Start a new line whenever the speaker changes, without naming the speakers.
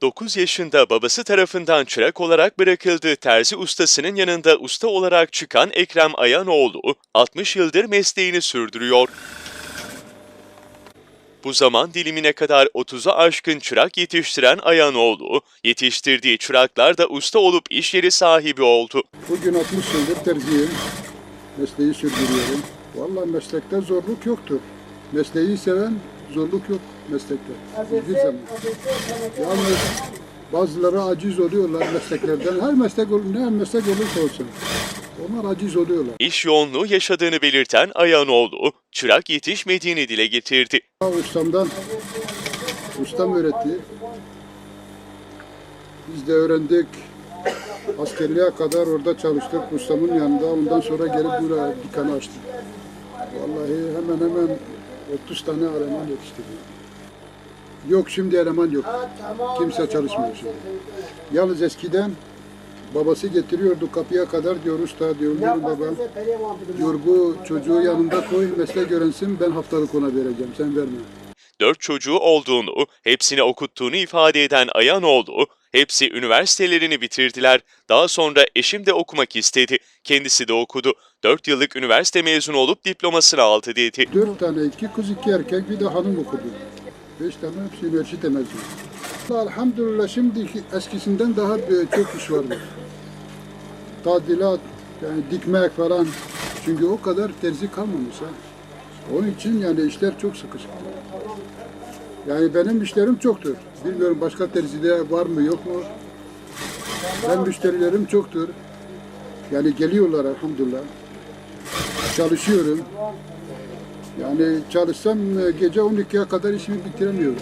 9 yaşında babası tarafından çırak olarak bırakıldığı terzi ustasının yanında usta olarak çıkan Ekrem Ayanoğlu 60 yıldır mesleğini sürdürüyor. Bu zaman dilimine kadar 30'a aşkın çırak yetiştiren Ayanoğlu, yetiştirdiği çıraklar da usta olup iş yeri sahibi oldu.
Bugün 60 yıldır terziyim. Mesleği sürdürüyorum. Vallahi meslekte zorluk yoktur. Mesleği seven zorluk yok meslekte. Hiçbir zaman. Yalnız bazıları aciz oluyorlar mesleklerden. Her meslek ol- ne meslek olursa olsun. Onlar aciz oluyorlar.
İş yoğunluğu yaşadığını belirten Ayanoğlu, çırak yetişmediğini dile getirdi.
Ustamdan, ustam öğretti. Biz de öğrendik. Askerliğe kadar orada çalıştık ustamın yanında. Ondan sonra gelip buraya dükkanı açtık. Vallahi hemen hemen 30 tane eleman yetiştirdik. Yok şimdi eleman yok. Kimse çalışmıyor şimdi. Yalnız eskiden babası getiriyordu kapıya kadar diyor usta diyorum benim baba. Diyor bu çocuğu yanında koy meslek öğrensin ben haftalık ona vereceğim sen verme.
Dört çocuğu olduğunu, hepsini okuttuğunu ifade eden Ayanoğlu, hepsi üniversitelerini bitirdiler. Daha sonra eşim de okumak istedi. Kendisi de okudu. Dört yıllık üniversite mezunu olup diplomasını aldı dedi.
Dört tane iki kız iki erkek bir de hanım okudu. Beş tane hepsi üniversite mezunu. Elhamdülillah şimdi eskisinden daha bir- çok iş var. Tadilat, yani dikmek falan. Çünkü o kadar terzi kalmamış ha. Onun için yani işler çok sıkışık. Yani benim işlerim çoktur. Bilmiyorum başka terzide var mı yok mu? Ben müşterilerim çoktur. Yani geliyorlar elhamdülillah. Çalışıyorum. Yani çalışsam e, gece 12'ye kadar işimi bitiremiyorum.